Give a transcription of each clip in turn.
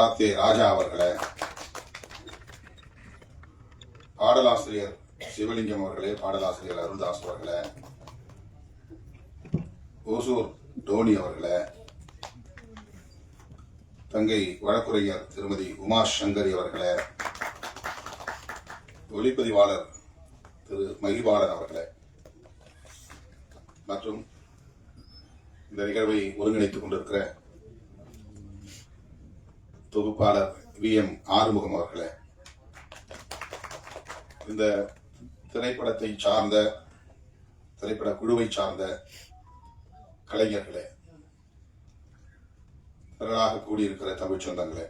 Karate ராஜா அவர்களை பாடலாசிரியர் சிவலிங்கம் அவர்களே பாடலாசிரியர் அருள்தாஸ் அவர்களே ஓசூர் டோனி அவர்களே தங்கை வழக்குரைஞர் திருமதி உமா சங்கரி அவர்களே ஒளிப்பதிவாளர் திரு மகிபாலன் அவர்களே மற்றும் இந்த நிகழ்வை ஒருங்கிணைத்துக் கொண்டிருக்கிற தொகுப்பாளர் வி எம் ஆறுமுகம் அவர்களே. இந்த திரைப்படத்தை சார்ந்த திரைப்பட குழுவை சார்ந்த கலைஞர்களே திரளாக கூடியிருக்கிற தமிழ் சொந்தங்களே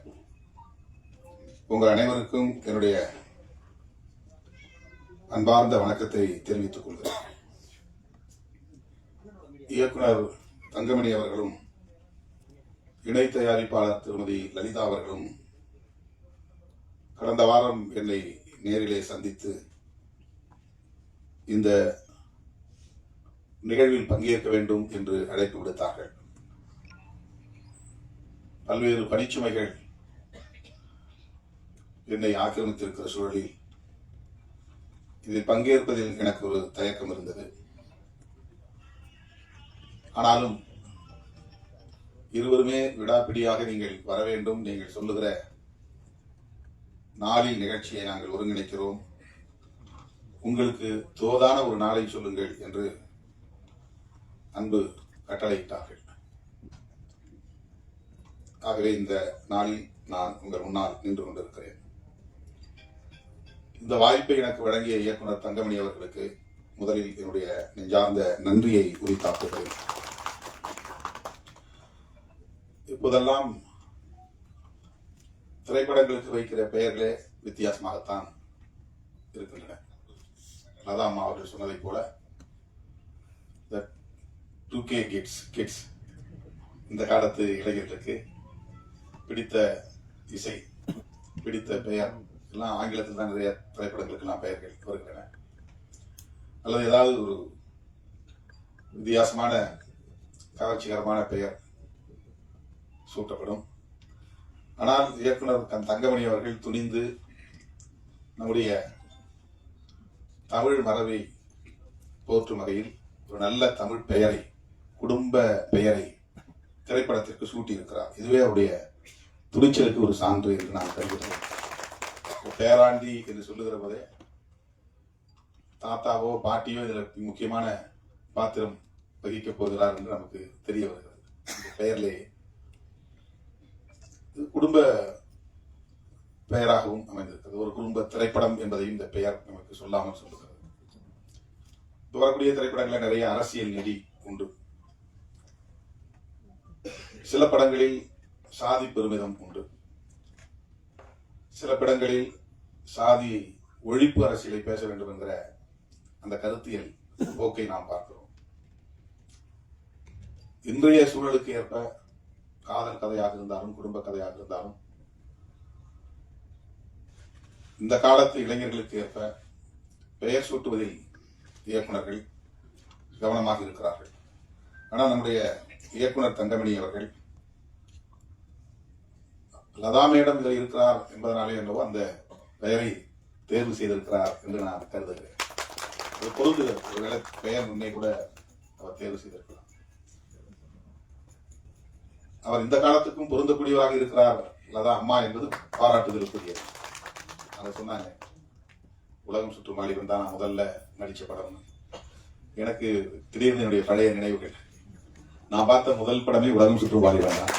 உங்கள் அனைவருக்கும் என்னுடைய அன்பார்ந்த வணக்கத்தை தெரிவித்துக் கொள்கிறேன். இயக்குனர் தங்கமணி அவர்களும் இணை தயாரிப்பாளர் திருமதி லலிதா அவர்களும் கடந்த வாரம் என்னை நேரிலே சந்தித்து இந்த நிகழ்வில் பங்கேற்க வேண்டும் என்று அழைப்பு விடுத்தார்கள். பல்வேறு பணிச்சுமைகள் என்னை ஆக்கிரமித்திருக்கிற சூழலில் இதில் பங்கேற்பதில் எனக்கு ஒரு தயக்கம் இருந்தது. ஆனாலும் இருவருமே விடாப்பிடியாக நீங்கள் வர வேண்டும். நீங்கள் சொல்லுகிற நாளில் நிகழ்ச்சியை நாங்கள் ஒருங்கிணைக்கிறோம். உங்களுக்கு தோதான ஒரு நாளை சொல்லுங்கள் என்று அன்பு கட்டளையிட்டார்கள். ஆகவே இந்த நாளில் நான் உங்கள் முன்னால் நின்று கொண்டிருக்கிறேன். இந்த வாய்ப்பை எனக்கு வழங்கிய இயக்குனர் தங்கமணி அவர்களுக்கு முதலில் என்னுடைய நெஞ்சார்ந்த நன்றியை உரித்தாக்குகிறேன். இப்போதெல்லாம் திரைப்படங்களுக்கு வைக்கிற பெயர்களே வித்தியாசமாகத்தான் இருக்கின்றன. லதா அம்மா அவர்கள் சொன்னதைப் போல டூ கே கிட்ஸ் கிட்ஸ் இந்த காலத்து இளைஞர்களுக்கு பிடித்த இசை பிடித்த பெயர் எல்லாம் ஆங்கிலத்தில் தான் நிறைய திரைப்படங்களுக்கெல்லாம் பெயர்கள் வருகின்றன. அல்லது ஏதாவது ஒரு வித்தியாசமான கவர்ச்சிகரமான பெயர் சூட்டப்படும். ஆனால் இயக்குனர் கண் தங்கமணி அவர்கள் துணிந்து நம்முடைய தமிழ் மரபை போற்றும் வகையில் ஒரு நல்ல தமிழ் பெயரை குடும்ப பெயரை திரைப்படத்திற்கு சூட்டியிருக்கிறார். இதுவே அவருடைய துணிச்சலுக்கு ஒரு சான்று என்று நான் கருதுகிறேன். பேராண்டி என்று சொல்லுகிற போதே தாத்தாவோ பாட்டியோ இதில் முக்கியமான பாத்திரம் வகிக்கப் போகிறார் என்று நமக்கு தெரிய வருகிறது. இந்த பெயர்லேயே குடும்ப பெயராகவும் அமைந்திருக்கிறது. ஒரு குடும்ப திரைப்படம் என்பதையும் இந்த பெயர் நமக்கு சொல்லாமல் சொல்லுகிறது. இப்போ வரக்கூடிய திரைப்படங்களில் நிறைய அரசியல் நெறி உண்டு. சில படங்களில் சாதி பெருமிதம் உண்டு. சில படங்களில் சாதி ஒழிப்பு அரசியலை பேச வேண்டும் என்கிற அந்த கருத்தியல் போக்கை நாம் பார்க்கிறோம். இன்றைய சூழலுக்கு ஏற்ப காதல் கதையாக இருந்தாலும் குடும்ப கதையாக இருந்தாலும் இந்த காலத்து இளைஞர்களுக்கு ஏற்ப பெயர் சூட்டுவதில் இயக்குனர்கள் கவனமாக இருக்கிறார்கள். ஆனால் நம்முடைய இயக்குனர் தங்கமணி அவர்கள் லதா மேடம் இதில் இருக்கிறார் என்பதனாலே என்னவோ அந்த பெயரை தேர்வு செய்திருக்கிறார் என்று நான் கருதுகிறேன். பொழுது பொருந்துகிறது. ஒருவேளை பெயர் முன்னே கூட அவர் தேர்வு செய்திருக்கிறார். அவர் இந்த காலத்துக்கும் பொருந்தக்கூடியவராக இருக்கிறார் லதா அம்மா என்பது பாராட்டுதலுக்குரியது. அதை சொன்னாங்க. உலகம் சுற்று வாலிபன் தான் முதல்ல நடிச்ச படம் எனக்கு திடீர்னு என்னுடைய பழைய நினைவுகள். நான் பார்த்த முதல் படமே உலகம் சுற்று வாலிபன் தான்.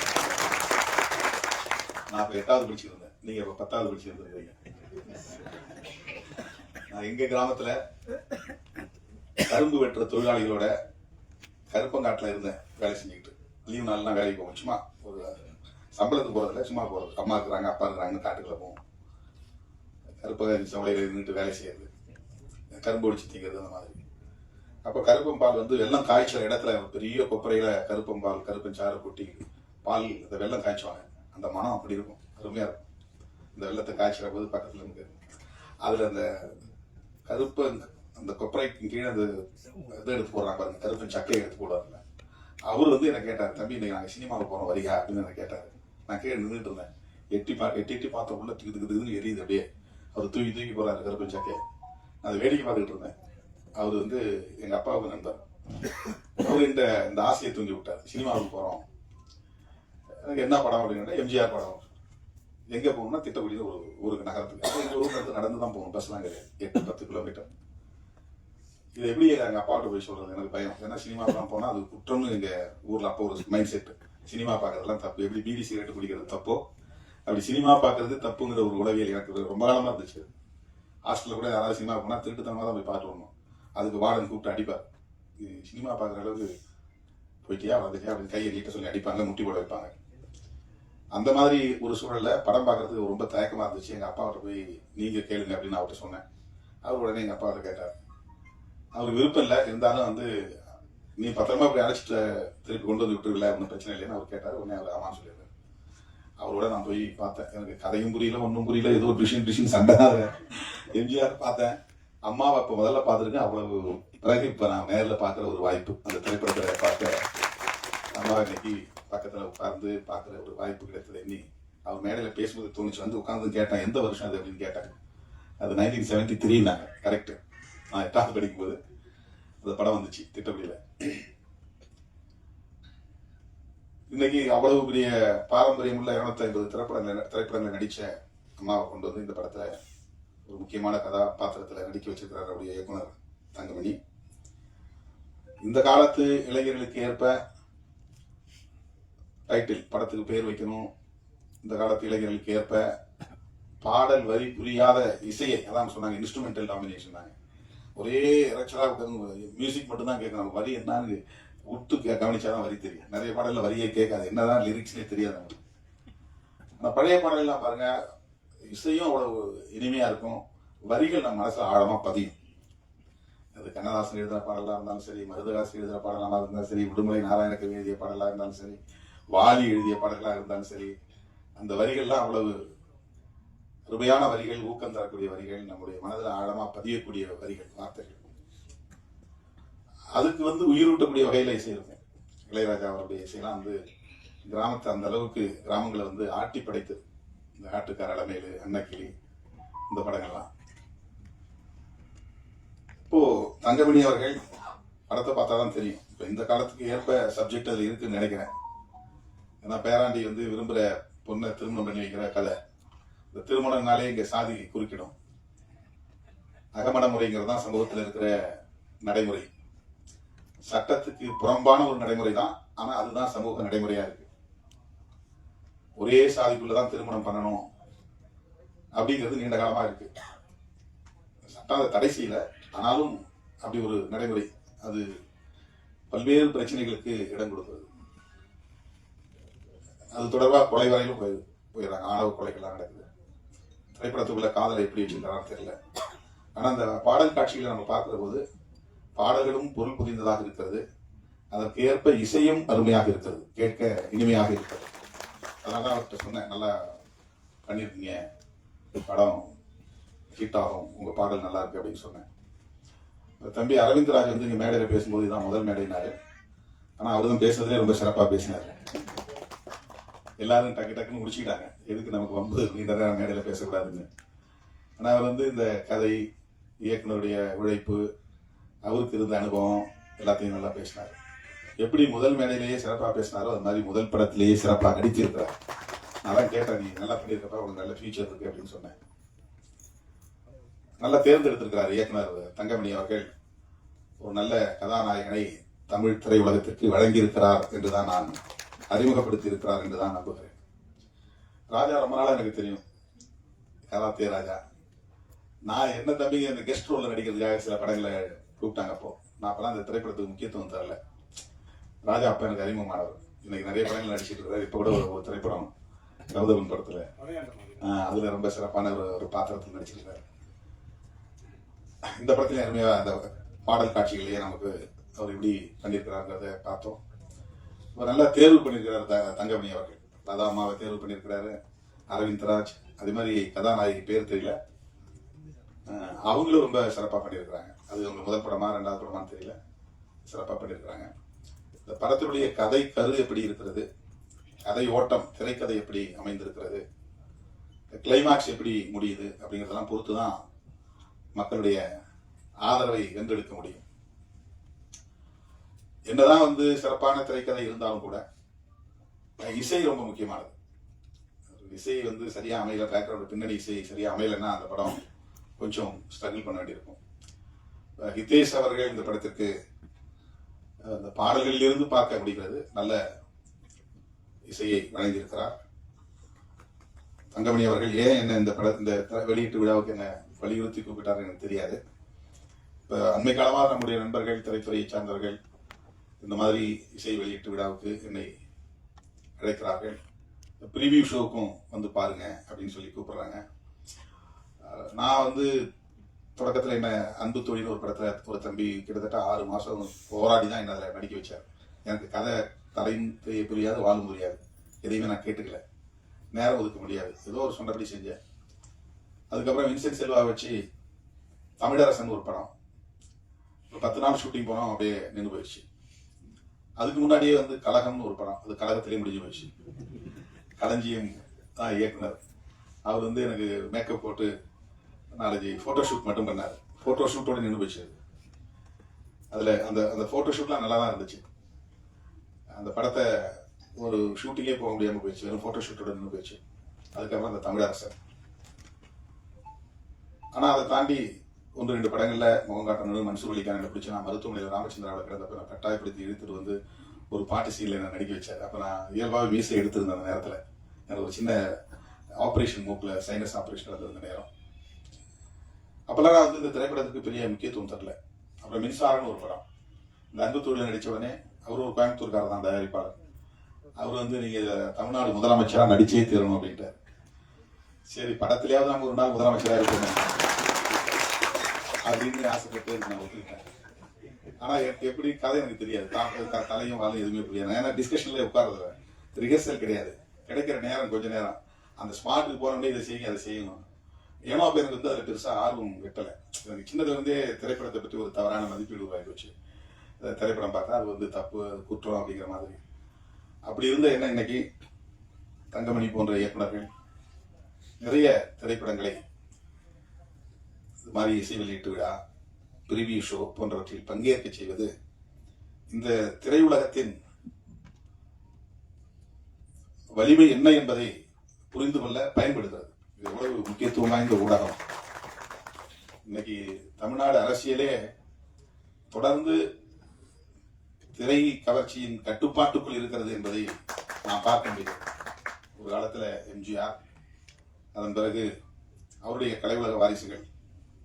நான் இப்ப எட்டாவது படிச்சிருந்தேன். நீங்க இப்ப பத்தாவது படிச்சிருந்தீங்க. நான் எங்க கிராமத்துல கரும்பு வெட்டுற தொழிலாளிகளோட கருப்பங்காட்டுல இருந்தேன். வேலை செஞ்சுக்கிட்டு லீவ் நாள்லாம் வேலைக்கு போவோம். சும்மா ஒரு சம்பளத்துக்கு போகிறதில்ல சும்மா போறது அம்மா இருக்கிறாங்க அப்பா இருக்கிறாங்க காட்டுக்குள்ள போவோம். கருப்பை சவலையில் இருந்துட்டு வேலை செய்யறது. கரும்பு ஒடிச்சு திங்கிறது அந்த மாதிரி. அப்போ கருப்பம்பால் வந்து வெள்ளம் காய்ச்சல் இடத்துல பெரிய கொப்பரையில கருப்பம்பால் கருப்பஞ்சாறு கொட்டி பால் இந்த வெள்ளம் காய்ச்சுவாங்க. அந்த மனம் அப்படி இருக்கும். அருமையா இருக்கும். இந்த வெள்ளத்தை காய்ச்சல போது பக்கத்துல இருக்கு அதுல அந்த கருப்பு அந்த கொப்பரைக்கு கீழே அந்த இது எடுத்து போடுறாங்க பாருங்க. கருப்பன் சக்கையை எடுத்து போடுவாங்க அவர் வந்து என்ன கேட்டார் தம்பி இன்னைக்கு நாங்கள் சினிமாவுக்கு போகிறோம் வரியா அப்படின்னு என்ன கேட்டார். நான் கீழே நின்றுட்டு இருந்தேன். எட்டி பா எட்டி எட்டி பார்த்த உள்ள திக்கு திக்கு திக்குன்னு எரியுது அப்படியே. அவர் தூக்கி தூக்கி போகிறாரு கருப்பு சாக்கே அதை வேடிக்கை பார்த்துக்கிட்டு இருந்தேன். அவர் வந்து எங்கள் அப்பாவுக்கு நண்பர். அவர் இந்த இந்த ஆசையை தூங்கி விட்டார். சினிமாவுக்கு போகிறோம் எனக்கு என்ன படம் அப்படின்னா எம்ஜிஆர் படம். எங்கே போகணும்னா திட்டக்குடியில் ஒரு ஊருக்கு நகரத்துக்கு. எங்கள் எங்க ஊருக்கு நடந்து தான் போகணும். பஸ்லாம் கிடையாது. எட்டு பத்து கிலோமீட்டர். இது எப்படி எங்க அப்பாட்ட போய் சொல்றது? எனக்கு பயம். ஏன்னா சினிமாக்கெல்லாம் போனா அது குற்றம்னு எங்க ஊர்ல அப்போ ஒரு மைண்ட் செட் சினிமா பார்க்கறதெல்லாம் தப்பு. எப்படி பீடி சிகரெட் குடிக்கிறது தப்போ? அப்படி சினிமா பார்க்கறது தப்புங்கிற ஒரு உளவியல் எனக்கு ரொம்ப காலமா இருந்துச்சு. ஹாஸ்டல்ல கூட யாராவது சினிமா போனா திருட்டுத்தனமா தான் போய் பார்த்து வரணும். அதுக்கு வார்டன் கூப்பிட்டு அடிப்பார். இது சினிமா பார்க்குற அளவுக்கு போயிட்டியா? வந்துட்டியா? அப்படின்னு கையை நீட்ட சொல்லி அடிப்பாங்க. முட்டி போட வைப்பாங்க. அந்த மாதிரி ஒரு சூழல்ல படம் பார்க்கறதுக்கு ரொம்ப தயக்கமா இருந்துச்சு. எங்க அப்பாவிட்ட போய் நீங்க கேளுங்க அப்படின்னு அவர்கிட்ட சொன்னேன். அவர் உடனே எங்க அப்பாவிட்ட கேட்டார். அவருக்கு விருப்பம் இல்லை. இருந்தாலும் வந்து நீ பத்திரமா இப்படி அழைச்சிட்டு திருப்பி கொண்டு வந்து விட்டுருக்கல ஒன்றும் பிரச்சனை இல்லைன்னு அவர் கேட்டார். உடனே அவர் ஆமான்னு சொல்லிடுறாரு அவரோட நான் போய் பார்த்தேன். எனக்கு கதையும் புரியல ஒன்றும் புரியல. ஏதோ டிஷின் டிஷின் சண்டை தான் எம்ஜிஆர் பார்த்தேன். அம்மாவை அப்போ முதல்ல பார்த்துருக்கேன். அவ்வளவு பிறகு இப்போ நான் நேரில் பார்க்குற ஒரு வாய்ப்பு. அந்த திரைப்படத்தை பார்க்க அம்மாவை இன்னைக்கு பக்கத்தில் உட்கார்ந்து பார்க்குற ஒரு வாய்ப்பு கிடைத்தது. எண்ணி அவர் மேடையில் பேசும்போது தோணிச்சு. வந்து உட்காந்து கேட்டேன். எந்த வருஷம் அது அப்படின்னு கேட்டேன். அது நைன்டீன் செவன்டி நாங்கள் கரெக்டு நான் எட்டாவது படிக்கும்போது அந்த படம் வந்துச்சு திட்டப்படியில் இன்னைக்கு அவ்வளவு பெரிய பாரம்பரியம் உள்ள இருநூத்தி ஐம்பது திரைப்படங்கள் திரைப்படங்கள் நடித்த அம்மாவை கொண்டு வந்து இந்த படத்தில் ஒரு முக்கியமான கதாபாத்திரத்தில் நடிக்க வச்சிருக்கிறார் அவருடைய இயக்குனர் தங்கமணி. இந்த காலத்து இளைஞர்களுக்கு ஏற்ப டைட்டில் படத்துக்கு பேர் வைக்கணும். இந்த காலத்து இளைஞர்களுக்கு ஏற்ப பாடல் வரி புரியாத இசையை அதான் சொன்னாங்க இன்ஸ்ட்ருமெண்டல் டாமினேஷன் தாங்க. ஒரே இறைச்சலா மியூசிக் மட்டும்தான் கேட்கணும். வரி என்னன்னு உத்து கே- கவனிச்சாதான் வரி தெரியும். நிறைய பாடல்ல வரியே கேட்காது. என்னதான் லிரிக்ஸ்னே தெரியாது நமக்கு. அந்த பழைய பாடல்லாம் பாருங்க இசையும் அவ்வளவு இனிமையா இருக்கும். வரிகள் நம்ம மனசுல ஆழமா பதியும். அது கண்ணதாசன் எழுதுகிற பாடலாக இருந்தாலும் சரி மருதகாசன் எழுதுகிற பாடலாக இருந்தாலும் சரி விடுமுறை நாராயணக்கவி எழுதிய பாடலாக இருந்தாலும் சரி வாலி எழுதிய பாடல்களாக இருந்தாலும் சரி அந்த வரிகள்லாம் அவ்வளவு கிருபையான வரிகள் ஊக்கம் தரக்கூடிய வரிகள் நம்முடைய மனதில் ஆழமா பதியக்கூடிய வரிகள் வார்த்தைகள். அதுக்கு வந்து உயிரூட்டக்கூடிய வகையில இசை இருக்கும் இளையராஜா அவருடைய இசையெல்லாம் வந்து கிராமத்தை அந்த அளவுக்கு கிராமங்களை வந்து ஆட்டி படைத்தது இந்த ஆட்டுக்கார அலமேலு அன்னக்கிளி இந்த படங்கள்லாம். இப்போ தங்கமணி அவர்கள் படத்தை பார்த்தா தான் தெரியும். இப்போ இந்த காலத்துக்கு ஏற்ப சப்ஜெக்ட் அது இருக்குன்னு நினைக்கிறேன். ஏன்னா பேராண்டி வந்து விரும்புகிற பொண்ணை திருமணம் பண்ணி வைக்கிற கதை. இந்த திருமணம்னாலே இங்க சாதி குறுக்கிடும். அகமண முறைங்கிறது தான் சமூகத்தில் இருக்கிற நடைமுறை. சட்டத்துக்கு புறம்பான ஒரு நடைமுறை தான் ஆனா அதுதான் சமூக நடைமுறையா இருக்கு. ஒரே சாதிக்குள்ளதான் திருமணம் பண்ணணும் அப்படிங்கிறது நீண்ட காலமா இருக்கு. சட்டம் அதை தடை செய்யல ஆனாலும் அப்படி ஒரு நடைமுறை அது பல்வேறு பிரச்சனைகளுக்கு இடம் கொடுத்தது அது தொடர்பாக கொலை வரையிலும் போய் போயிடுறாங்க. ஆணவ கொலைகள்லாம் நடக்குது. திரைப்படத்துக்குள்ள காதலை எப்படி வச்சிருக்காங்கன்னு தெரியல. ஆனால் அந்த பாடல் காட்சிகளை நம்ம பார்க்கிற போது பாடல்களும் பொருள் புரிந்ததாக இருக்கிறது. அதற்கு ஏற்ப இசையும் அருமையாக இருக்கிறது. கேட்க இனிமையாக இருக்கிறது. அதனால தான் அவர்கிட்ட சொன்னேன் நல்லா பண்ணியிருக்கீங்க. படம் ஹிட் ஆகும். உங்கள் பாடல் நல்லா இருக்கு அப்படின்னு சொன்னேன். தம்பி அரவிந்த் ராஜ் வந்து இங்கே மேடையில் பேசும்போது இதான் முதல் மேடைனாரு. அவர் தான் பேசுனதுலேயே ரொம்ப சிறப்பாக பேசினாரு. எல்லாரும் டக்கு டக்குன்னு முடிச்சுக்கிட்டாங்க. எதுக்கு நமக்கு வம்பு? நீண்ட நேரம் மேடையில் பேசக்கூடாதுன்னு. ஆனால் அவர் வந்து இந்த கதை இயக்குனருடைய உழைப்பு அவருக்கு இருந்த அனுபவம் எல்லாத்தையும் நல்லா பேசினார். எப்படி முதல் மேடையிலேயே சிறப்பாக பேசினாரோ அது மாதிரி முதல் படத்திலேயே சிறப்பாக நடித்திருக்கிறார் நான் தான் கேட்டேன் நீ நல்லா பண்ணியிருக்கப்ப உனக்கு நல்ல ஃபியூச்சர் இருக்கு அப்படின்னு சொன்னேன். நல்லா தேர்ந்தெடுத்திருக்கிறார் இயக்குனர் தங்கமணி அவர்கள். ஒரு நல்ல கதாநாயகனை தமிழ் திரையுலகத்திற்கு வழங்கியிருக்கிறார் என்றுதான் நான் அறிமுகப்படுத்தி இருக்கிறார் என்றுதான் நம்புகிறேன். ராஜா ரொம்ப நாளா எனக்கு தெரியும். கராத்தே ராஜா. நான் என்ன தம்பிங்க இந்த கெஸ்ட் ரோல்ல நடிக்கிறதுக்காக சில படங்களை கூப்பிட்டாங்க அப்போ. நான் அப்பெல்லாம் இந்த திரைப்படத்துக்கு முக்கியத்துவம் தரல. ராஜா அப்ப எனக்கு அறிமுகமானவர். இன்னைக்கு நிறைய படங்கள் நடிச்சிட்டு இருக்காரு. இப்ப கூட ஒரு ஒரு திரைப்படம் கௌதமன் படத்துல. அதில் அதுல ரொம்ப சிறப்பான ஒரு ஒரு பாத்திரத்தில் நடிச்சிருக்காரு இந்த படத்துல அருமையா அந்த பாடல் காட்சிகளையே நமக்கு அவர் எப்படி பண்ணியிருக்கிறாங்கிறத பார்த்தோம். ஒரு நல்லா தேர்வு பண்ணியிருக்கிறார் த- தங்கமணி அவர்கள். லதா அம்மாவை தேர்வு பண்ணியிருக்கிறாரு. அரவிந்த் ராஜ். அதே மாதிரி கதாநாயகி பேர் தெரியல. அவங்களும் ரொம்ப சிறப்பாக பண்ணியிருக்கிறாங்க. அது அவங்க முதல் படமா ரெண்டாவது படமான்னு தெரியல. சிறப்பாக பண்ணியிருக்கிறாங்க. இந்த படத்தினுடைய கதை கரு எப்படி இருக்கிறது? கதை ஓட்டம் திரைக்கதை எப்படி அமைந்திருக்கிறது? கிளைமாக்ஸ் எப்படி முடியுது? அப்படிங்கிறதெல்லாம் பொறுத்து தான் மக்களுடைய ஆதரவை வென்றெடுக்க முடியும். என்னதான் வந்து சிறப்பான திரைக்கதை இருந்தாலும் கூட இசை ரொம்ப முக்கியமானது. இசை வந்து சரியா அமையல பேக்ரவுண்ட் பின்னணி இசை சரியா அமையலைன்னா அந்த படம் கொஞ்சம் ஸ்ட்ரகிள் பண்ண வேண்டியிருக்கும். ஹிதேஷ் அவர்கள் இந்த படத்திற்கு அந்த பாடல்களில் இருந்து பார்க்க முடிகிறது. நல்ல இசையை வழங்கியிருக்கிறார். தங்கமணி அவர்கள் ஏன் என்ன இந்த பட இந்த த- வெளியீட்டு விழாவுக்கு என்ன வலியுறுத்தி கூப்பிட்டார் எனக்கு தெரியாது. இப்போ அண்மை காலமாக நம்முடைய நண்பர்கள் திரைத்துறையை சார்ந்தவர்கள் இந்த மாதிரி இசை வெளியீட்டு விழாவுக்கு என்னை அழைக்கிறார்கள். ப்ரீவியூ ஷோவுக்கும் வந்து பாருங்க அப்படின்னு சொல்லி கூப்பிடுறாங்க. நான் வந்து தொடக்கத்தில் என்ன அன்பு தொழில் ஒரு படத்தில் ஒரு தம்பி கிட்டத்தட்ட ஆறு மாதம் போராடி தான் என்ன அதில் நடிக்க வச்சார். எனக்கு கதை தலையும் தெரிய புரியாது வாழும் புரியாது. எதையுமே நான் கேட்டுக்கல. நேரம் ஒதுக்க முடியாது. ஏதோ ஒரு சொன்னபடி செஞ்சேன். அதுக்கப்புறம் வின்சென்ட் செல்வா வச்சு தமிழரசன் ஒரு படம். ஒரு பத்து நாள் ஷூட்டிங் போனோம் அப்படியே நின்று போயிடுச்சு. அதுக்கு முன்னாடியே வந்து கலகம்னு ஒரு படம். அது கழகத்திலே முடிஞ்சு போயிடுச்சு களஞ்சியம் தான் இயக்குனர். அவர் வந்து எனக்கு மேக்கப் போட்டு நாலஞ்சு ஃபோட்டோ ஷூட் மட்டும் பண்ணார். ஃபோட்டோஷூட்டோடு நின்று போச்சு அது. அதில் அந்த அந்த ஃபோட்டோ ஷூட்லாம் நல்லா தான் இருந்துச்சு. அந்த படத்தை ஒரு ஷூட்டிங்கே போக முடியாமல் போயிடுச்சு. வெறும் ஃபோட்டோஷூட்டோட நின்று போயிடுச்சு அதுக்கப்புறம் அந்த தமிழரசன் ஆனால் அதை தாண்டி ஒன்று ரெண்டு படங்கள்ல முகம் காட்டணும் மன்சூர் அலிகான் பிடிச்சி நான் மருத்துவமனையில் ராமச்சந்திராவில் கிடந்தப்ப நான் கட்டாயப்படுத்தி எடுத்துட்டு வந்து ஒரு பாட்டு சீனில் என்ன நடிக்க வச்சார். அப்போ நான் இயல்பாக மீசை எடுத்திருந்த அந்த நேரத்தில். எனக்கு ஒரு சின்ன ஆப்ரேஷன் மூக்கில் சைனஸ் ஆப்ரேஷன் நடந்திருந்த நேரம். அப்போல்லாம் நான் வந்து இந்த திரைப்படத்துக்கு பெரிய முக்கியத்துவம் தரல. அப்புறம் மின்சாரம்னு ஒரு படம். இந்த அன்புத்தூரில் நடித்த உடனே அவர் ஒரு கோயம்புத்தூர்காரர் தான் தயாரிப்பாளர். அவர் வந்து நீங்கள் தமிழ்நாடு முதலமைச்சராக நடிச்சே தீரணும் அப்படின்ட்டார். சரி படத்துலயாவது நம்ம ஒரு நாள் முதலமைச்சராக இருக்கணும் அப்படின்னு ஆசைப்பட்டு நான் ஒத்துக்கிட்டேன். ஆனா எப்படி கதை எனக்கு தெரியாது. தலையும் வாழும் எதுவுமே புரியாது ஏன்னா டிஸ்கஷன்ல உட்கார்றது ரிஹர்சல் கிடையாது. கிடைக்கிற நேரம் கொஞ்ச நேரம். அந்த ஸ்பாட்டுக்கு போனோடனே இதை செய்யுங்க அதை செய்யணும் ஏனோ அப்ப எனக்கு வந்து அதுல பெருசா ஆர்வம் வெட்டல. எனக்கு சின்னதுலேருந்தே திரைப்படத்தை பற்றி ஒரு தவறான மதிப்பீடு உருவாகிடுச்சு திரைப்படம் பார்த்தா அது வந்து தப்பு அது குற்றம் அப்படிங்கிற மாதிரி. அப்படி இருந்த என்ன இன்னைக்கு? தங்கமணி போன்ற இயக்குநர்கள் நிறைய திரைப்படங்களை இது மாதிரி இசை வெளியீட்டு விழா பிரிவியூ ஷோ போன்றவற்றில் பங்கேற்க செய்வது இந்த திரையுலகத்தின் வலிமை என்ன என்பதை புரிந்து கொள்ள பயன்படுகிறது. இது எவ்வளவு முக்கியத்துவம் வாய்ந்த ஊடகம். இன்னைக்கு தமிழ்நாடு அரசியலே தொடர்ந்து திரை கவர்ச்சியின் கட்டுப்பாட்டுக்குள் இருக்கிறது என்பதை நாம் பார்க்க முடியும் ஒரு காலத்தில் எம்ஜிஆர் அதன் பிறகு அவருடைய கலைவுலக வாரிசுகள்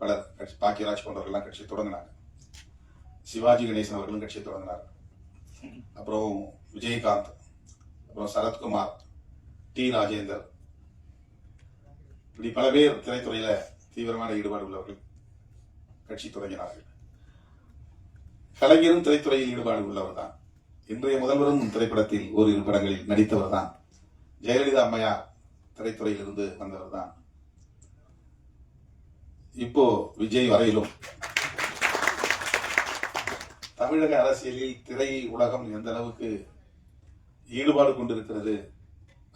பலர் கட்சி பாக்கியராஜ் போன்றவர்கள்லாம் கட்சி தொடங்கினாங்க சிவாஜி கணேசன் அவர்களும் கட்சியை தொடங்கினார் அப்புறம் விஜயகாந்த் அப்புறம் சரத்குமார் டி. ராஜேந்தர். இப்படி பல பேர் திரைத்துறையில தீவிரமான ஈடுபாடு உள்ளவர்கள் கட்சி தொடங்கினார்கள் கலைஞரும் திரைத்துறையில் ஈடுபாடு உள்ளவர் தான் இன்றைய முதல்வரும் திரைப்படத்தில் ஓரிரு படங்களில் நடித்தவர் தான் ஜெயலலிதா அம்மையார் திரைத்துறையில் இருந்து வந்தவர் தான் இப்போ விஜய் வரையிலும். தமிழக அரசியலில் திரை உலகம் எந்த அளவுக்கு ஈடுபாடு கொண்டிருக்கிறது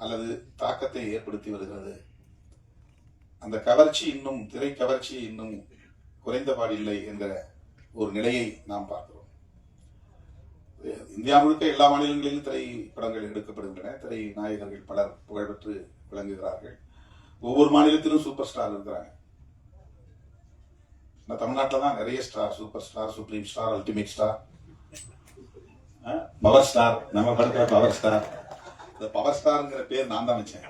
அல்லது தாக்கத்தை ஏற்படுத்தி வருகிறது? அந்த கவர்ச்சி இன்னும் திரை கவர்ச்சி இன்னும் குறைந்தபாடில்லை என்ற ஒரு நிலையை நாம் பார்க்கிறோம். இந்தியா முழுக்க எல்லா மாநிலங்களிலும் திரைப்படங்கள் எடுக்கப்படுகின்றன. திரை நாயகர்கள் பலர் புகழ்பெற்று விளங்குகிறார்கள். ஒவ்வொரு மாநிலத்திலும் சூப்பர் ஸ்டார் இருக்கிறாங்க. நம்ம தமிழ்நாட்டில் தான் நிறைய star super star supreme star ultimate star power star நம்ம படத்துல பவர் ஸ்டார் இந்த பவர் ஸ்டார்ங்கிற பேர் நான் தான் வச்சேன்.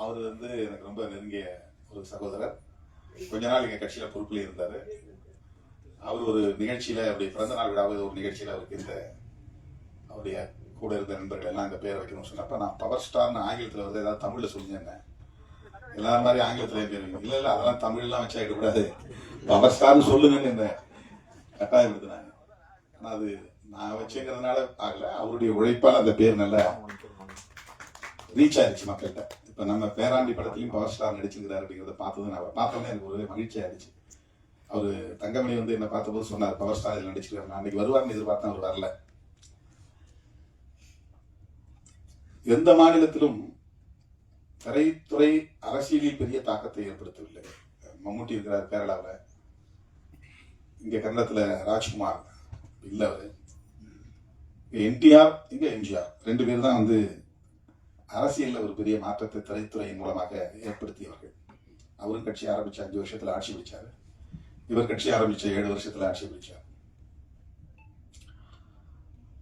அவர் வந்து எனக்கு ரொம்ப நெருங்கிய ஒரு சகோதரர். கொஞ்ச நாள் எங்கள் கட்சியில் பொறுப்பில் இருந்தார். அவர் ஒரு நிகழ்ச்சியில் அப்படி பிறந்த நாள் விழாவது ஒரு நிகழ்ச்சியில் அவருக்கு இந்த அவருடைய கூட இருந்த நண்பர்கள் எல்லாம் இந்த பேரை வைக்கணும்னு சொன்னப்ப நான் பவர் ஸ்டார்னு ஆங்கிலத்தில் வந்து ஏதாவது தமிழில் சொல்லியிருந்தேன். எல்லாரும் மாதிரி ஆங்கிலத்துல பேர் இல்லை இல்லை அதெல்லாம் தமிழ்லாம் வச்சா எடுக்கூடாது பவர் ஸ்டார்னு சொல்லுங்கன்னு என்ன கட்டாயப்படுத்தினாங்க. ஆனால் அது நான் வச்சுங்கிறதுனால ஆகலை அவருடைய உழைப்பால் அந்த பேர் நல்லா ரீச் ஆயிடுச்சு மக்கள்கிட்ட. இப்போ நம்ம பேராண்டி படத்துலையும் பவர் ஸ்டார் நடிச்சிருக்கிறார் அப்படிங்கிறத பார்த்தது நான் பார்த்தோன்னே எனக்கு ஒரு மகிழ்ச்சி ஆயிடுச்சு. அவர் தங்கமணி வந்து என்னை பார்த்தபோது சொன்னார் பவர் ஸ்டார் இதில் நடிச்சிருக்காரு. நான் அன்னைக்கு வருவார்னு எதிர்பார்த்தேன் அவர் வரல. எந்த மாநிலத்திலும் திரைத்துறை அரசியலில் பெரிய தாக்கத்தை ஏற்படுத்தவில்லை. மம்முட்டி இருக்கிறார் கேரளாவில். இங்க கன்னடத்துல ராஜ்குமார் இல்ல அவர். என்டிஆர் இங்க எம்ஜிஆர். ரெண்டு பேர் தான் வந்து அரசியல்ல ஒரு பெரிய மாற்றத்தை திரைத்துறையின் மூலமாக ஏற்படுத்தியவர்கள். அவரும் கட்சி ஆரம்பிச்ச அஞ்சு வருஷத்துல ஆட்சி பிடிச்சாரு. இவர் கட்சி ஆரம்பிச்ச ஏழு வருஷத்துல ஆட்சி பிடிச்சார்.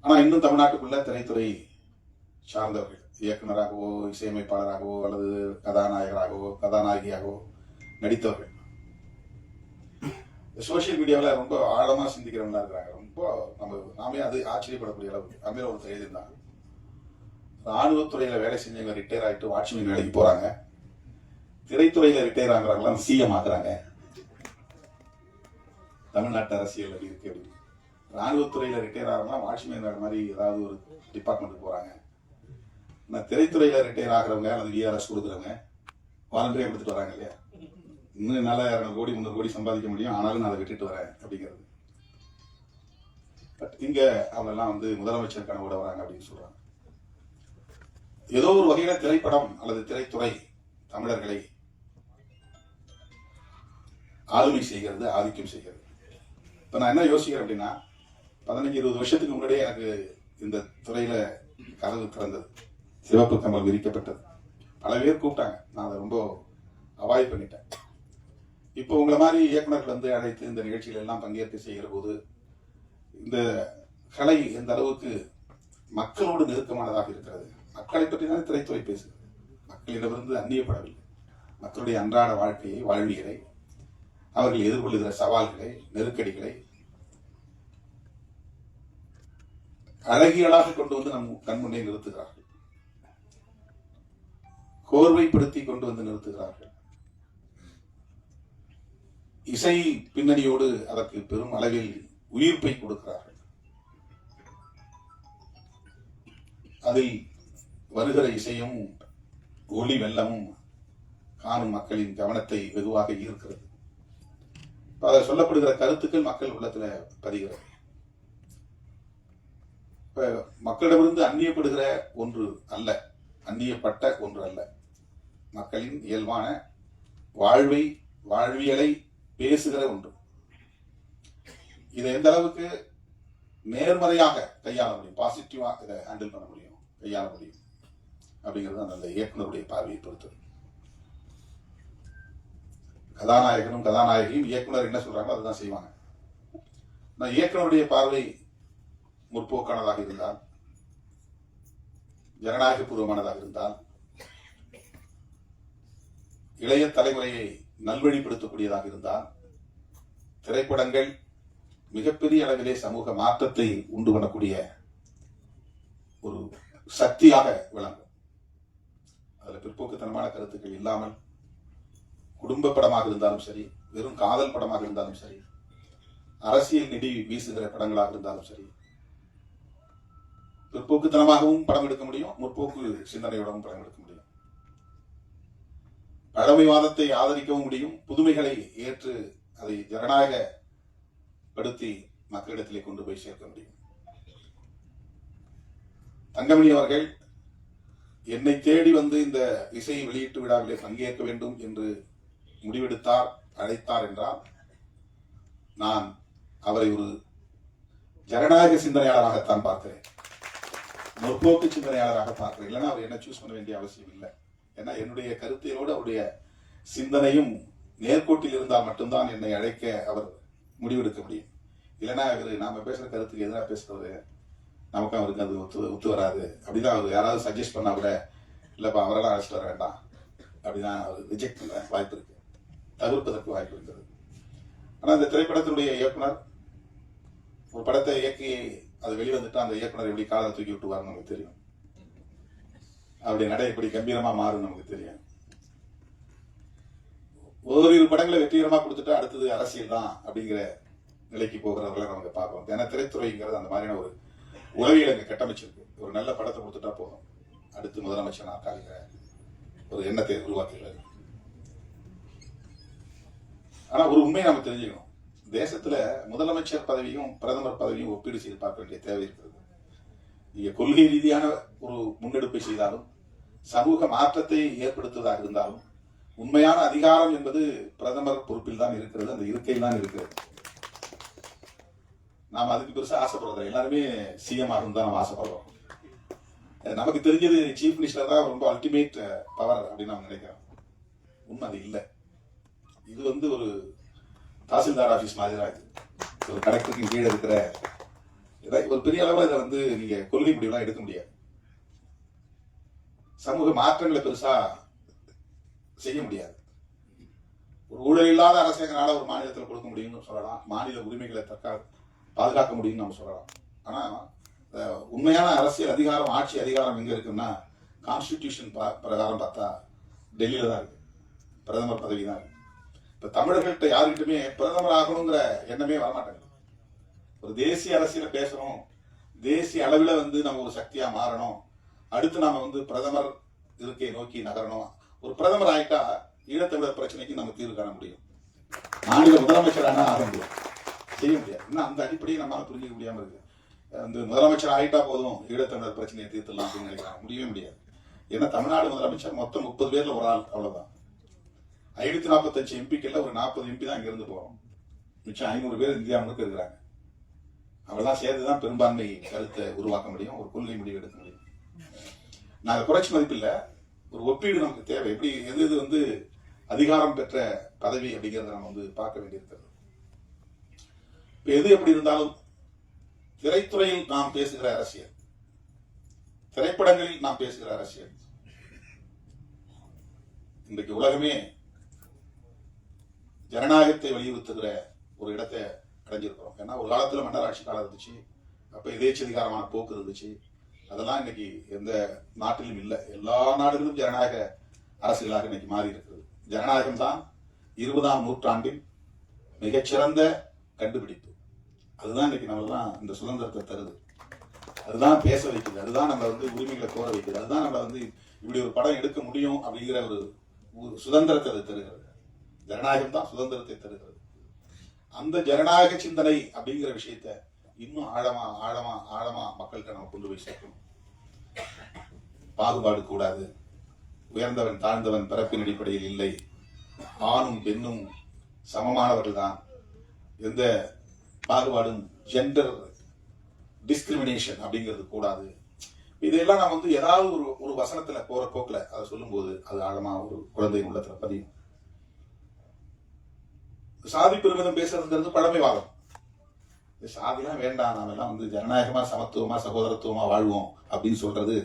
ஆனா இன்னும் தமிழ்நாட்டுக்குள்ள திரைத்துறை சார்ந்தவர்கள் இயக்குனராகவோ இசையமைப்பாளராகவோ அல்லது கதாநாயகராகவோ கதாநாயகியாகவோ நடித்தவர்கள். சோஷியல் மீடியாவில் ரொம்ப ஆழமாக சிந்திக்கிறவங்களா இருக்கிறாங்க. ரொம்ப நம்ம நாமே அது ஆச்சரியப்படக்கூடிய அளவு அமீர் ஒருத்தர் எழுதியிருந்தாங்க ராணுவத்துறையில் வேலை செஞ்சவங்க ரிட்டையர் ஆகிட்டு வாட்ச்மேன் வேலைக்கு போகிறாங்க திரைத்துறையில் ரிட்டையர் ஆகுறாங்களாம் சிஎம் ஆகுறாங்க தமிழ்நாட்டு அரசியல் அப்படி இருக்கு அப்படி ராணுவத்துறையில் ரிட்டையர் ஆகிறாங்க வாட்ச்மேன் வேலை மாதிரி ஏதாவது ஒரு டிபார்ட்மெண்ட்டுக்கு போகிறாங்க நான் திரைத்துறையில் ரிட்டையர் ஆகிறவங்க அல்லது விஆர்எஸ் கொடுக்குறவங்க வாலண்டியாக கொடுத்துட்டு வராங்க இல்லையா? இன்னும் என்னால் இரநூறு கோடி முந்நூறு கோடி சம்பாதிக்க முடியும். ஆனாலும் நான் அதை விட்டுட்டு வரேன் அப்படிங்கிறது. பட் இங்கே அவங்கெல்லாம் வந்து முதலமைச்சர் கனவோட வராங்க அப்படின்னு சொல்கிறாங்க ஏதோ ஒரு வகையில திரைப்படம் அல்லது திரைத்துறை தமிழர்களை ஆளுமை செய்கிறது ஆதிக்கம் செய்கிறது. இப்போ நான் என்ன யோசிக்கிறேன் அப்படின்னா பதினஞ்சு இருபது வருஷத்துக்கு முன்னாடியே எனக்கு இந்த துறையில் கதவு திறந்தது சிவப்பு கமல் விரிக்கப்பட்டது. பல பேர் கூப்பிட்டாங்க. நான் அதை ரொம்ப அவாய்ட் பண்ணிட்டேன். இப்போ உங்களை மாதிரி இயக்குநர்கள் வந்து அழைத்து இந்த நிகழ்ச்சிகள் எல்லாம் பங்கேற்க செய்கிற போது இந்த கலை எந்த அளவுக்கு மக்களோடு நெருக்கமானதாக இருக்கிறது? மக்களை பற்றி தான் திரைத்துறை பேசுகிறது மக்களிடமிருந்து அந்நியப்படவில்லை. மக்களுடைய அன்றாட வாழ்க்கையை வாழ்வியலை அவர்கள் எதிர்கொள்ளுகிற சவால்களை நெருக்கடிகளை அழகியலாக கொண்டு வந்து நம் கண்முன்னே நிறுத்துகிறார்கள். கோர்வைப்படுத்தி கொண்டு வந்து நிறுத்துகிறார்கள். இசை பின்னணியோடு அதற்கு பெரும் அளவில் உயிர்ப்பை கொடுக்கிறார்கள். அதில் வருகிற இசையும் ஒளி வெள்ளமும் காணும் மக்களின் கவனத்தை வெகுவாக ஈர்க்கிறது. இப்ப சொல்லப்படுகிற கருத்துக்கள் மக்கள் உள்ளத்துல பதிகிறது. மக்களிடமிருந்து அந்நியப்படுகிற ஒன்று அல்ல அந்நியப்பட்ட ஒன்று அல்ல. மக்களின் இயல்பான வாழ்வை வாழ்வியலை பேசுகிற ஒன்று இதை எந்த அளவுக்கு நேர்மறையாக கையாள முடியும்? பாசிட்டிவா இதை ஹேண்டில் பண்ண முடியும்? கையாள முடியும்? அப்படிங்கிறது அந்த இயக்குனருடைய பார்வையை பொறுத்தது. கதாநாயகனும் கதாநாயகியும் இயக்குனர் என்ன சொல்றாங்களோ அதுதான் செய்வாங்க. நான் இயக்குனருடைய பார்வை முற்போக்கானதாக இருந்தால் ஜனநாயக பூர்வமானதாக இருந்தால் இளைய தலைமுறையை நல்வழிப்படுத்தக்கூடியதாக இருந்தால் திரைப்படங்கள் மிகப்பெரிய அளவிலே சமூக மாற்றத்தை உண்டு பண்ணக்கூடிய ஒரு சக்தியாக விளங்கும். அதில் பிற்போக்குத்தனமான கருத்துக்கள் இல்லாமல் குடும்ப படமாக இருந்தாலும் சரி வெறும் காதல் படமாக இருந்தாலும் சரி அரசியல் நிதி வீசுகிற படங்களாக இருந்தாலும் சரி பிற்போக்குத்தனமாகவும் படம் எடுக்க முடியும் முற்போக்கு சிந்தனையோடவும் படம் எடுக்க முடியும். பழமைவாதத்தை ஆதரிக்கவும் முடியும். புதுமைகளை ஏற்று அதை ஜனநாயகப்படுத்தி மக்களிடத்திலே கொண்டு போய் சேர்க்க முடியும். தங்கமணி அவர்கள் என்னை தேடி வந்து இந்த இசை வெளியீட்டு விழாவிலே பங்கேற்க வேண்டும் என்று முடிவெடுத்தார் அழைத்தார் என்றால் நான் அவரை ஒரு ஜனநாயக சிந்தனையாளராகத்தான் பார்க்கிறேன். முற்போக்கு சிந்தனையாளராக பார்க்கிறேன். இல்லைன்னா அவர் என்ன சூஸ் பண்ண வேண்டிய அவசியம் இல்லை. ஏன்னா என்னுடைய கருத்தையோடு அவருடைய சிந்தனையும் நேர்கோட்டில் இருந்தால் மட்டும்தான் என்னை அழைக்க அவர் முடிவெடுக்க முடியும். இல்லைன்னா இவர் நாம பேசுற கருத்துக்கு எதிராக பேசுறது நமக்கு அவருக்கு அது ஒத்து ஒத்து வராது. அப்படிதான் அவர் யாராவது சஜஸ்ட் பண்ணா கூட இல்லைப்பா அவரெல்லாம் அழைச்சிட்டு வர வேண்டாம். அப்படிதான் அவர் ரிஜெக்ட் பண்ண வாய்ப்பு இருக்கு. தவிர்ப்பதற்கு வாய்ப்பு இருக்கிறது. ஆனா இந்த திரைப்படத்தினுடைய இயக்குனர் ஒரு படத்தை இயக்கி அது வெளிவந்துட்டு அந்த இயக்குனர் எப்படி காலை தூக்கி விட்டுவாருன்னு நமக்கு தெரியும். அவருடைய நடை எப்படி கம்பீரமா மாறும் நமக்கு தெரியும் ஓரிரு படங்களை வெற்றிகரமா கொடுத்துட்டா அடுத்தது அரசியல் தான் அப்படிங்கிற நிலைக்கு போகிறவர்களை நமக்கு பார்ப்போம் ஏன்னா திரைத்துறைங்கிறது அந்த மாதிரியான ஒரு உளவியல் அங்கே கட்டமைச்சிருக்கு. ஒரு நல்ல படத்தை கொடுத்துட்டா போதும். அடுத்து முதலமைச்சர் நாற்காலிங்கிற ஒரு எண்ணத்தை உருவாக்குகிறது. ஆனா ஒரு உண்மையை நம்ம தெரிஞ்சுக்கணும். தேசத்துல முதலமைச்சர் பதவியும் பிரதமர் பதவியும் ஒப்பீடு செய்து பார்க்க வேண்டிய தேவை இருக்கிறது. நீங்க கொள்கை ரீதியான ஒரு முன்னெடுப்பை செய்தாலும் சமூக மாற்றத்தை ஏற்படுத்துவதாக இருந்தாலும் உண்மையான அதிகாரம் என்பது பிரதமர் பொறுப்பில் தான் இருக்கிறது அந்த இருக்கையில் தான் இருக்கிறது. நாம் அதுக்கு பெருசாக ஆசைப்படுறோம் எல்லாருமே சிஎம் ஆகணும் தான் நம்ம ஆசைப்படுறோம். நமக்கு தெரிஞ்சது சீஃப் மினிஸ்டர் தான் ரொம்ப அல்டிமேட் பவர் uh, அப்படின்னு நம்ம நினைக்கிறோம். உண்மை அது இல்லை. இது வந்து ஒரு தாசில்தார் ஆஃபீஸ் மாதிரி தான் இது. ஒரு கலெக்டருக்கு கீழே இருக்கிற இதை- ஒரு பெரிய அளவில் இதை வந்து நீங்கள் கொள்கை முடிவுலாம் எடுக்க முடியாது. சமூக மாற்றங்களை பெருசா செய்ய முடியாது. ஒரு ஊழல் இல்லாத அரசாங்கனால ஒரு மாநிலத்தில் கொடுக்க முடியும்னு சொல்லலாம். மாநில உரிமைகளை தக்க பாதுகாக்க முடியும்னு நம்ம சொல்லலாம். ஆனால் உண்மையான அரசியல் அதிகாரம் ஆட்சி அதிகாரம் எங்க இருக்குன்னா கான்ஸ்டிடியூஷன் பிரகாரம் பார்த்தா டெல்லியில தான் இருக்கு. பிரதமர் பதவி தான் இருக்கு. இப்ப தமிழர்கள்ட்ட யாருக்கிட்டுமே பிரதமர் ஆகணுங்கிற எண்ணமே வரமாட்டாங்க ஒரு தேசிய அரசியலை பேசணும் தேசிய அளவில் வந்து நம்ம ஒரு சக்தியா மாறணும். அடுத்து நாம வந்து பிரதமர் இருக்கை நோக்கி நகரணும். ஒரு பிரதமர் ஆயிட்டா ஈழத்தமிழர் பிரச்சனைக்கு நம்ம தீர்வு காண முடியும். மாநில முதலமைச்சர் ஆனா ஆக முடியும். செய்ய முடியாது. இன்னும் அந்த அடிப்படையை நம்மளால புரிஞ்சிக்க முடியாம இருக்கு. அந்த முதலமைச்சர் ஆயிட்டா போதும் ஈழத்தமிழர் பிரச்சனையை தீர்த்துலாம் அப்படின்னு நினைக்கிறாங்க. முடியவே முடியாது. ஏன்னா தமிழ்நாடு முதலமைச்சர் மொத்தம் முப்பது பேர்ல ஒரு ஆள். அவ்வளவுதான். ஐநூத்தி நாற்பத்தஞ்சு எம்பிக்கள்ல ஒரு நாற்பது எம்பி தான் இங்கிருந்து போறோம். மிச்சம் ஐநூறு பேர் இந்தியா முழுக்க இருக்கிறாங்க. அவெல்லாம் சேர்த்து தான் பெரும்பான்மை கருத்தை உருவாக்க முடியும். ஒரு கொள்கை முடிவு எடுக்க முடியும் நாங்கள் குறைச்சி மதிப்பில்லை. ஒரு ஒப்பீடு நமக்கு தேவை. எப்படி எது எது வந்து அதிகாரம் பெற்ற பதவி அப்படிங்கிறத நம்ம வந்து பார்க்க வேண்டியிருக்கிறது. இப்போ எது எப்படி இருந்தாலும் திரைத்துறையில் நாம் பேசுகிற அரசியல். திரைப்படங்களில் நாம் பேசுகிற அரசியல். இன்றைக்கு உலகமே ஜனநாயகத்தை வலியுறுத்துகிற ஒரு இடத்தை அடைஞ்சிருக்கிறோம் ஏன்னா ஒரு காலத்துல மன்னராட்சி காலம் இருந்துச்சு. அப்போ எதேச்சதிகாரமான போக்கு இருந்துச்சு. அதெல்லாம் இன்னைக்கு எந்த நாட்டிலும் இல்லை. எல்லா நாடுகளும் ஜனநாயக அரசுகளாக இன்னைக்கு மாறி இருக்கிறது ஜனநாயகம் தான் இருபதாம் நூற்றாண்டின் மிகச்சிறந்த கண்டுபிடிப்பு. அதுதான் இன்னைக்கு நம்மளாம் இந்த சுதந்திரத்தை தருது. அதுதான் பேச வைக்குது. அதுதான் நம்ம வந்து உரிமைகளை கோர வைக்குது. அதுதான் நம்ம வந்து இப்படி ஒரு படம் எடுக்க முடியும் அப்படிங்கிற ஒரு சுதந்திரத்தை அது தருகிறது. ஜனநாயகம் தான் சுதந்திரத்தை தருகிறது. அந்த ஜனநாயக சிந்தனை அப்படிங்கிற விஷயத்த இன்னும் ஆழமா ஆழமா ஆழமா மக்கள்கிட்ட நம்ம கொண்டு போய் சேர்க்கணும். பாகுபாடு கூடாது. உயர்ந்தவன் தாழ்ந்தவன் பிறப்பின் அடிப்படையில் இல்லை. ஆணும் பெண்ணும் சமமானவர்கள் தான். எந்த பாகுபாடும் ஜெண்டர் டிஸ்கிரிமினேஷன் அப்படிங்கிறது கூடாது. இதெல்லாம் நம்ம வந்து ஏதாவது ஒரு ஒரு வசனத்துல போற போக்குல அதை சொல்லும்போது அது ஆழமா ஒரு குழந்தை உள்ளத்துல பதியும். சாதி பெருமிதம் பேசுறதுங்கிறது பழமைவாதம் இந்த சாதிலாம் வேண்டாம் நாம எல்லாம் வந்து ஜனநாயகமா சமத்துவமா சகோதரத்துவமா வாழ்வோம் அப்படின்னு சொல்றது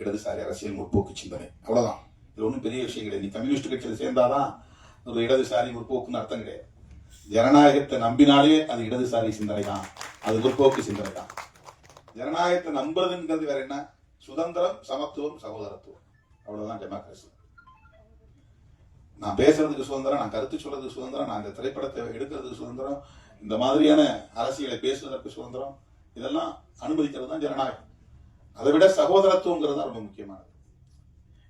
இடதுசாரி அரசியல் முற்போக்கு சிந்தனை. அவ்வளவுதான். இது ஒன்றும் பெரிய விஷயம் கிடையாது. நீ கம்யூனிஸ்ட் கட்சியில் சேர்ந்தாதான் ஒரு இடதுசாரி முற்போக்குன்னு அர்த்தம் கிடையாது. ஜனநாயகத்தை நம்பினாலே அது இடதுசாரி சிந்தனை தான் அது முற்போக்கு சிந்தனை தான் ஜனநாயகத்தை நம்புறதுங்கிறது வேற என்ன? சுதந்திரம் சமத்துவம் சகோதரத்துவம். அவ்வளவுதான் டெமோக்ரஸி நான் பேசுறதுக்கு சுதந்திரம் நான் கருத்து சொல்றதுக்கு சுதந்திரம் நான் இந்த திரைப்படத்தை எடுக்கிறதுக்கு சுதந்திரம் இந்த மாதிரியான அரசியலை பேசுவதற்கு சுதந்திரம் இதெல்லாம் அனுமதிக்கிறது தான் ஜனநாயகம். அதை விட சகோதரத்துவங்கிறது தான் ரொம்ப முக்கியமானது.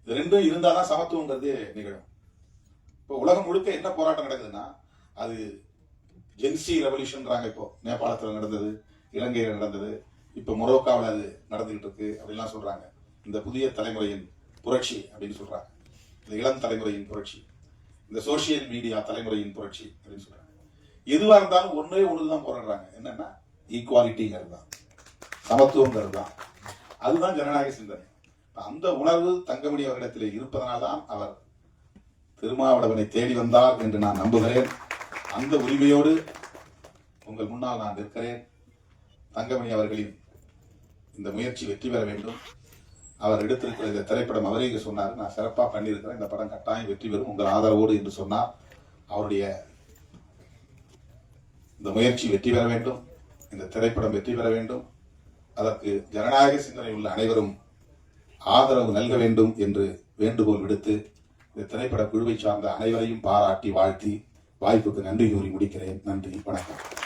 இது ரெண்டும் இருந்தாதான் சமத்துவங்கிறது நிகழும். இப்போ உலகம் முழுக்க என்ன போராட்டம் நடக்குதுன்னா அது ஜென்சி ரெவல்யூஷன்றாங்க இப்போ. நேபாளத்தில் நடந்தது இலங்கையில் நடந்தது இப்போ மொரோக்காவில் அது நடந்துகிட்டு இருக்கு அப்படின்லாம் சொல்றாங்க. இந்த புதிய தலைமுறையின் புரட்சி அப்படின்னு சொல்றாங்க. இந்த இளம் தலைமுறையின் புரட்சி. இந்த சோசியல் மீடியா தலைமுறையின் புரட்சி அப்படின்னு சொல்றாங்க. எதுவாக இருந்தாலும் ஒன்றே ஒன்று தான் போராடுறாங்க. என்னன்னா ஈக்குவாலிட்டிங்கிறது தான். சமத்துவங்கிறது தான் அதுதான் ஜனநாயக சிந்தனை. அந்த உணர்வு தங்கமணி அவரிடத்திலே இருப்பதனால்தான் அவர் திருமாவளவனை தேடி வந்தார் என்று நான் நம்புகிறேன். அந்த உரிமையோடு உங்கள் முன்னால் நான் நிற்கிறேன். தங்கமணி அவர்களின் இந்த முயற்சி வெற்றி பெற வேண்டும். அவர் எடுத்திருக்கிற இந்த திரைப்படம் அவரே சொன்னார். நான் சிறப்பாக பண்ணியிருக்கிறேன். இந்த படம் கட்டாயம் வெற்றி பெறும். உங்கள் ஆதரவோடு என்று சொன்னார். அவருடைய இந்த முயற்சி வெற்றி பெற வேண்டும். இந்த திரைப்படம் வெற்றி பெற வேண்டும். அதற்கு ஜனநாயக சிந்தனை உள்ள அனைவரும் ஆதரவு நல்க வேண்டும் என்று வேண்டுகோள் விடுத்து இந்த திரைப்பட குழுவை சார்ந்த அனைவரையும் பாராட்டி வாழ்த்தி வாய்ப்புக்கு நன்றி கூறி முடிக்கிறேன். நன்றி. வணக்கம்.